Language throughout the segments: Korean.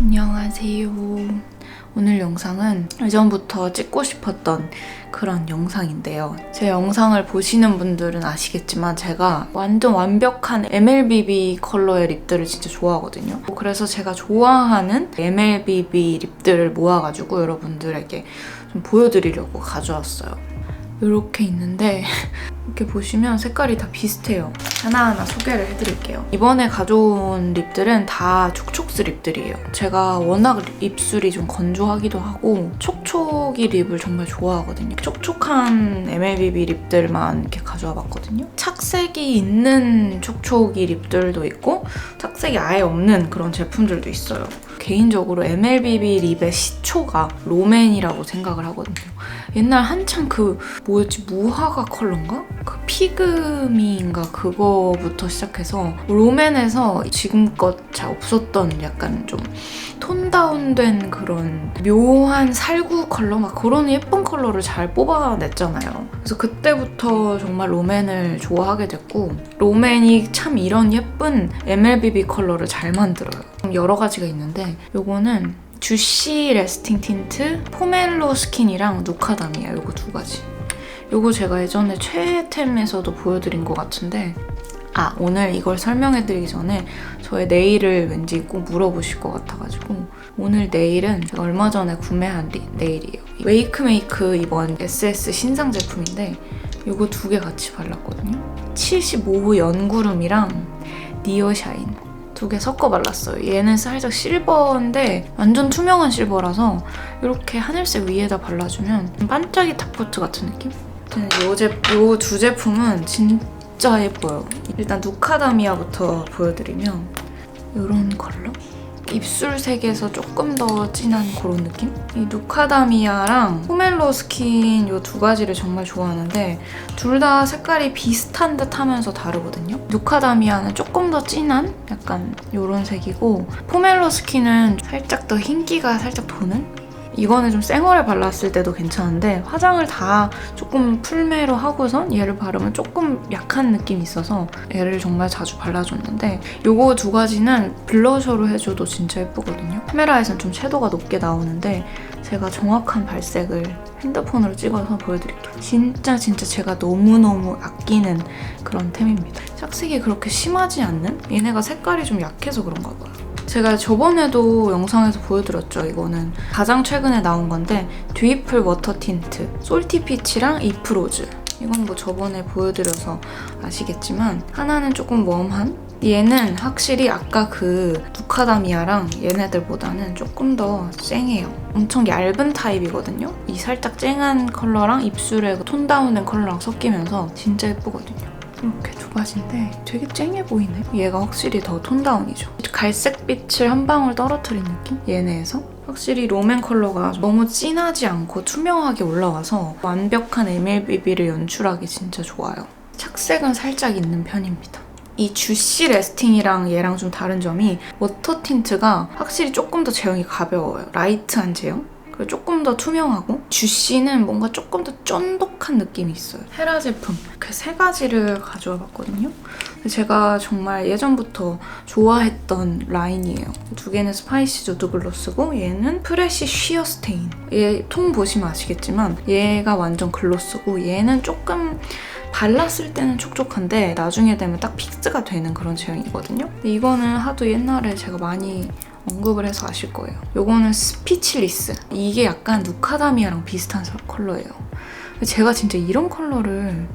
안녕하세요. 오늘 영상은 예전부터 찍고 싶었던 그런 영상인데요. 제 영상을 보시는 분들은 아시겠지만 제가 완전 완벽한 MLBB 컬러의 립들을 진짜 좋아하거든요. 그래서 제가 좋아하는 MLBB 립들을 모아가지고 여러분들에게 좀 보여드리려고 가져왔어요. 이렇게 있는데 이렇게 보시면 색깔이 다 비슷해요. 하나하나 소개를 해드릴게요. 이번에 가져온 립들은 다 촉촉스 립들이에요. 제가 워낙 입술이 좀 건조하기도 하고 촉촉이 립을 정말 좋아하거든요. 촉촉한 MLBB 립들만 이렇게 가져와 봤거든요. 착색이 있는 촉촉이 립들도 있고 착색이 아예 없는 그런 제품들도 있어요. 개인적으로 MLBB 립의 시초가 롬앤이라고 생각을 하거든요. 옛날 한창 그 뭐였지 무화과 컬러인가? 그 피그미인가 그거부터 시작해서 롬앤에서 지금껏 잘 없었던 약간 좀 톤 다운된 그런 묘한 살구 컬러 막 그런 예쁜 컬러를 잘 뽑아냈잖아요. 그래서 그때부터 정말 롬앤을 좋아하게 됐고 롬앤이 참 이런 예쁜 MLBB 컬러를 잘 만들어요. 여러 가지가 있는데 요거는 주시 레스팅 틴트, 포멜로 스킨이랑 누카담이에요. 요거 두 가지. 요거 제가 예전에 최애템에서도 보여드린 것 같은데 아 오늘 이걸 설명해드리기 전에 저의 네일을 왠지 꼭 물어보실 것 같아가지고 오늘 네일은 제가 얼마 전에 구매한 리- 네일이에요 웨이크메이크 이번 SS 신상 제품인데 요거 두 개 같이 발랐거든요 75호 연구름이랑 니어샤인 두 개 섞어 발랐어요 얘는 살짝 실버인데 완전 투명한 실버라서 이렇게 하늘색 위에다 발라주면 반짝이 탑코트 같은 느낌? 요두 제품은 진짜 예뻐요. 일단 누카다미아부터 보여드리면 이런 컬러? 입술색에서 조금 더 진한 그런 느낌? 이 누카다미아랑 포멜로 스킨 이 두 가지를 정말 좋아하는데 둘 다 색깔이 비슷한 듯 하면서 다르거든요. 누카다미아는 조금 더 진한 약간 이런 색이고 포멜로 스킨은 살짝 더 흰기가 살짝 도는 이거는 좀 쌩얼에 발랐을 때도 괜찮은데 화장을 다 조금 풀메로 하고선 얘를 바르면 조금 약한 느낌이 있어서 얘를 정말 자주 발라줬는데 요거 두 가지는 블러셔로 해줘도 진짜 예쁘거든요. 카메라에선 좀 채도가 높게 나오는데 제가 정확한 발색을 핸드폰으로 찍어서 보여드릴게요. 진짜 진짜 제가 너무너무 아끼는 그런 템입니다. 착색이 그렇게 심하지 않는? 얘네가 색깔이 좀 약해서 그런가 봐요. 제가 저번에도 영상에서 보여드렸죠. 이거는 가장 최근에 나온 건데 듀이플 워터 틴트, 솔티 피치랑 이프로즈. 이건 뭐 저번에 보여드려서 아시겠지만 하나는 조금 웜한 얘는 확실히 아까 그 누카다미아랑 얘네들보다는 조금 더 쨍해요. 엄청 얇은 타입이거든요. 이 살짝 쨍한 컬러랑 입술에 그톤 다운된 컬러랑 섞이면서 진짜 예쁘거든요. 이렇게 두 가지인데 되게 쨍해 보이네. 얘가 확실히 더 톤다운이죠. 갈색빛을 한 방울 떨어뜨린 느낌? 얘네에서? 확실히 롬앤 컬러가 너무 진하지 않고 투명하게 올라와서 완벽한 MLBB를 연출하기 진짜 좋아요. 착색은 살짝 있는 편입니다. 이 주시 레스팅이랑 얘랑 좀 다른 점이 워터 틴트가 확실히 조금 더 제형이 가벼워요. 라이트한 제형? 그리고 조금 더 투명하고 주시는 뭔가 조금 더 쫀득한 느낌이 있어요. 헤라 제품 이렇게 세 가지를 가져와 봤거든요. 제가 정말 예전부터 좋아했던 라인이에요. 두 개는 스파이시 누드 글로스고 얘는 프레시 쉬어 스테인. 얘 통 보시면 아시겠지만 얘가 완전 글로스고 얘는 조금 발랐을 때는 촉촉한데 나중에 되면 딱 픽스가 되는 그런 제형이거든요. 근데 이거는 하도 옛날에 제가 많이 언급을 해서 아실 거예요. 요거는 스피치리스. 이게 약간 누카다미아랑 비슷한 서- 컬러예요. 제가 진짜 이런 컬러를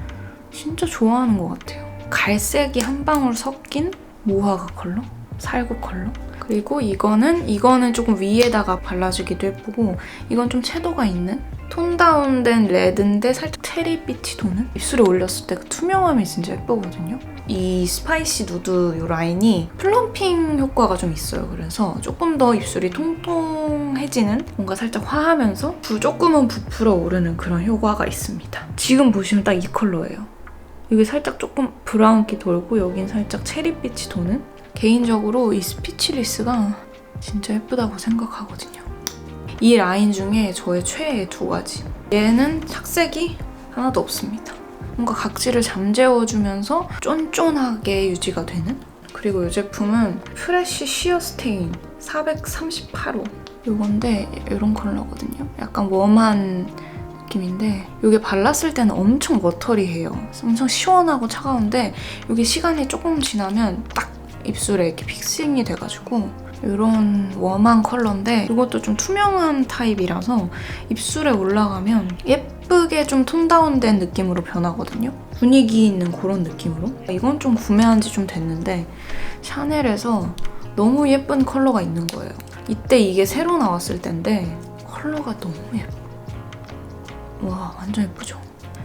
진짜 좋아하는 것 같아요. 갈색이 한 방울 섞인 모화가 컬러? 살구 컬러? 그리고 이거는 이거는 조금 위에다가 발라주기도 예쁘고 이건 좀 채도가 있는 톤 다운된 레드인데 살짝 체리빛이 도는 입술에 올렸을 때 그 투명함이 진짜 예쁘거든요. 이 스파이시 누드 이 라인이 플럼핑 효과가 좀 있어요. 그래서 조금 더 입술이 통통해지는 뭔가 살짝 화하면서 부 조금은 부풀어 오르는 그런 효과가 있습니다. 지금 보시면 딱 이 컬러예요. 여기 살짝 조금 브라운기 돌고 여긴 살짝 체리빛이 도는 개인적으로 이 스피치리스가 진짜 예쁘다고 생각하거든요. 이 라인 중에 저의 최애 두 가지. 얘는 착색이 하나도 없습니다. 뭔가 각질을 잠재워주면서 쫀쫀하게 유지가 되는 그리고 이 제품은 프레쉬 시어 스테인 438호 요건데 이런 컬러거든요. 약간 웜한 느낌인데 이게 발랐을 때는 엄청 워터리해요. 엄청 시원하고 차가운데 이게 시간이 조금 지나면 딱 입술에 이렇게 픽싱이 돼가지고 이런 웜한 컬러인데 이것도 좀 투명한 타입이라서 입술에 올라가면 예쁘게 좀 톤다운된 느낌으로 변하거든요. 분위기 있는 그런 느낌으로. 이건 좀 구매한 지 좀 됐는데 샤넬에서 너무 예쁜 컬러가 있는 거예요. 이때 이게 새로 나왔을 때인데 컬러가 너무 예뻐. 와 완전 예쁘죠?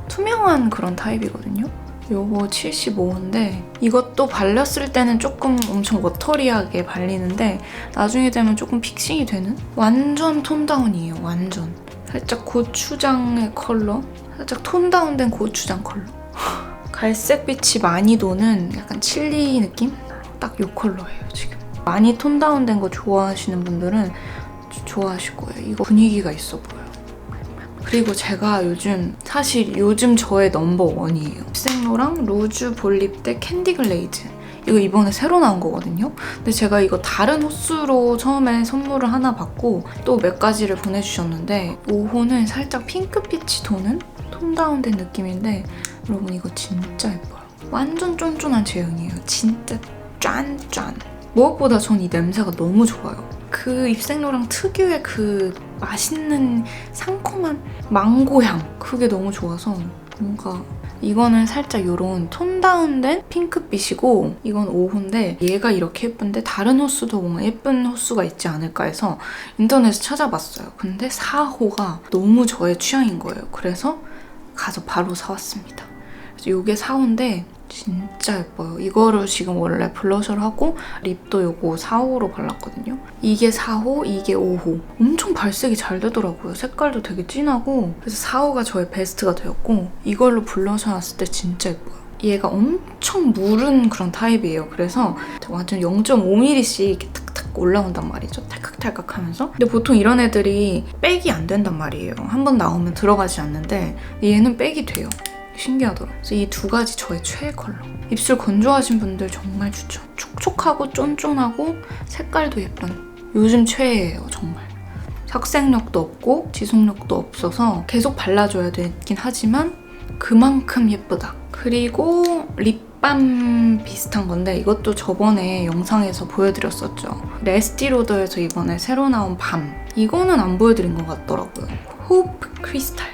투명한 그런 타입이거든요. 요거 75인데 이것도 발렸을 때는 조금 엄청 워터리하게 발리는데 나중에 되면 조금 픽싱이 되는? 완전 톤다운이에요 완전. 살짝 고추장의 컬러? 살짝 톤다운된 고추장 컬러. 갈색빛이 많이 도는 약간 칠리 느낌? 딱 요 컬러예요 지금. 많이 톤다운된 거 좋아하시는 분들은 좋아하실 거예요. 이거 분위기가 있어 보여요 그리고 제가 요즘 사실 요즘 저의 넘버 원이에요. 생로랑 루즈 볼립대 캔디 글레이즈. 이거 이번에 새로 나온 거거든요. 근데 제가 이거 다른 호수로 처음에 선물을 하나 받고 또 몇 가지를 보내주셨는데 5호는 살짝 핑크빛이 도는 톤 다운된 느낌인데 여러분 이거 진짜 예뻐요. 완전 쫀쫀한 제형이에요. 진짜 짠짠. 무엇보다 전 이 냄새가 너무 좋아요. 그 입생로랑 특유의 그 맛있는 상콤한 망고향 그게 너무 좋아서 뭔가 이거는 살짝 이런 톤 다운된 핑크빛이고 이건 5호인데 얘가 이렇게 예쁜데 다른 호수도 뭔가 예쁜 호수가 있지 않을까 해서 인터넷에 찾아봤어요. 근데 4호가 너무 저의 취향인 거예요. 그래서 가서 바로 사왔습니다. 그래서 이게 4호인데 진짜 예뻐요. 이거를 지금 원래 블러셔를 하고 립도 요거 4호로 발랐거든요. 이게 4호, 이게 5호. 엄청 발색이 잘 되더라고요. 색깔도 되게 진하고 그래서 4호가 저의 베스트가 되었고 이걸로 블러셔 놨을 때 진짜 예뻐요. 얘가 엄청 무른 그런 타입이에요. 그래서 완전 0.5mm씩 이렇게 탁탁 올라온단 말이죠. 탈칵탈칵 하면서. 근데 보통 이런 애들이 백이 안 된단 말이에요. 한 번 나오면 들어가지 않는데 얘는 백이 돼요. 신기하더라. 그래서 이 두 가지 저의 최애 컬러. 입술 건조하신 분들 정말 추천. 촉촉하고 쫀쫀하고 색깔도 예쁜. 요즘 최애예요, 정말. 착색력도 없고 지속력도 없어서 계속 발라줘야 되긴 하지만 그만큼 예쁘다. 그리고 립밤 비슷한 건데 이것도 저번에 영상에서 보여드렸었죠. 레스티로더에서 이번에 새로 나온 밤. 이거는 안 보여드린 것 같더라고요. 호프 크리스탈.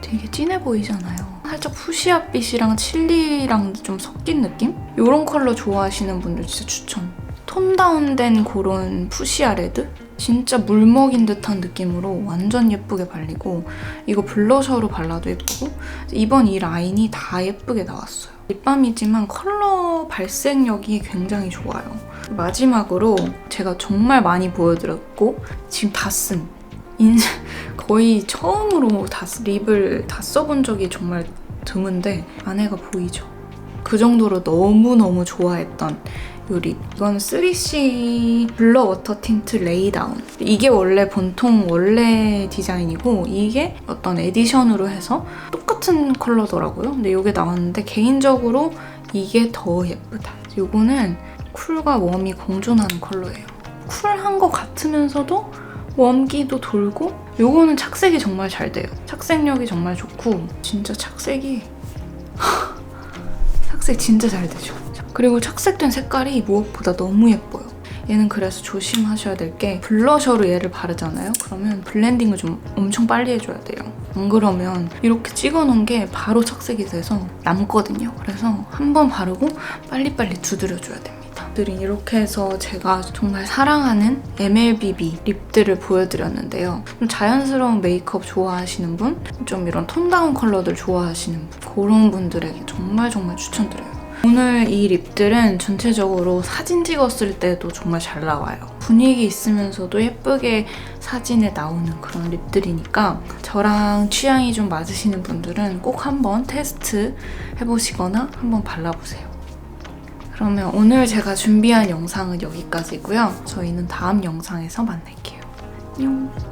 되게 진해 보이잖아요. 살짝 푸시아빛이랑 칠리랑 좀 섞인 느낌? 이런 컬러 좋아하시는 분들 진짜 추천. 톤 다운된 그런 푸시아 레드? 진짜 물 먹인 듯한 느낌으로 완전 예쁘게 발리고 이거 블러셔로 발라도 예쁘고 이번 이 라인이 다 예쁘게 나왔어요. 립밤이지만 컬러 발색력이 굉장히 좋아요. 마지막으로 제가 정말 많이 보여드렸고 지금 다 쓴 인생 거의 처음으로 다 쓰- 립을 다 써본 적이 정말 드문데 안에가 보이죠? 그 정도로 너무너무 좋아했던 요 립. 이건 3C 블러 워터 틴트 레이다운. 이게 원래 본통 원래 디자인이고 이게 어떤 에디션으로 해서 똑같은 컬러더라고요. 근데 이게 나왔는데 개인적으로 이게 더 예쁘다. 요거는 쿨과 웜이 공존하는 컬러예요. 쿨한 것 같으면서도 웜기도 돌고 요거는 착색이 정말 잘 돼요. 착색력이 정말 좋고 진짜 착색이 착색 진짜 잘 되죠. 그리고 착색된 색깔이 무엇보다 너무 예뻐요. 얘는 그래서 조심하셔야 될 게 블러셔로 얘를 바르잖아요. 그러면 블렌딩을 좀 엄청 빨리 해줘야 돼요. 안 그러면 이렇게 찍어놓은 게 바로 착색이 돼서 남거든요. 그래서 한 번 바르고 빨리빨리 두드려줘야 됩니다. 들이 이렇게 해서 제가 정말 사랑하는 MLBB 립들을 보여드렸는데요. 좀 자연스러운 메이크업 좋아하시는 분, 좀 이런 톤다운 컬러들 좋아하시는 분, 그런 분들에게 정말 정말 추천드려요. 오늘 이 립들은 전체적으로 사진 찍었을 때도 정말 잘 나와요. 분위기 있으면서도 예쁘게 사진에 나오는 그런 립들이니까 저랑 취향이 좀 맞으시는 분들은 꼭 한번 테스트 해보시거나 한번 발라보세요. 그러면 오늘 제가 준비한 영상은 여기까지고요. 저희는 다음 영상에서 만날게요. 안녕.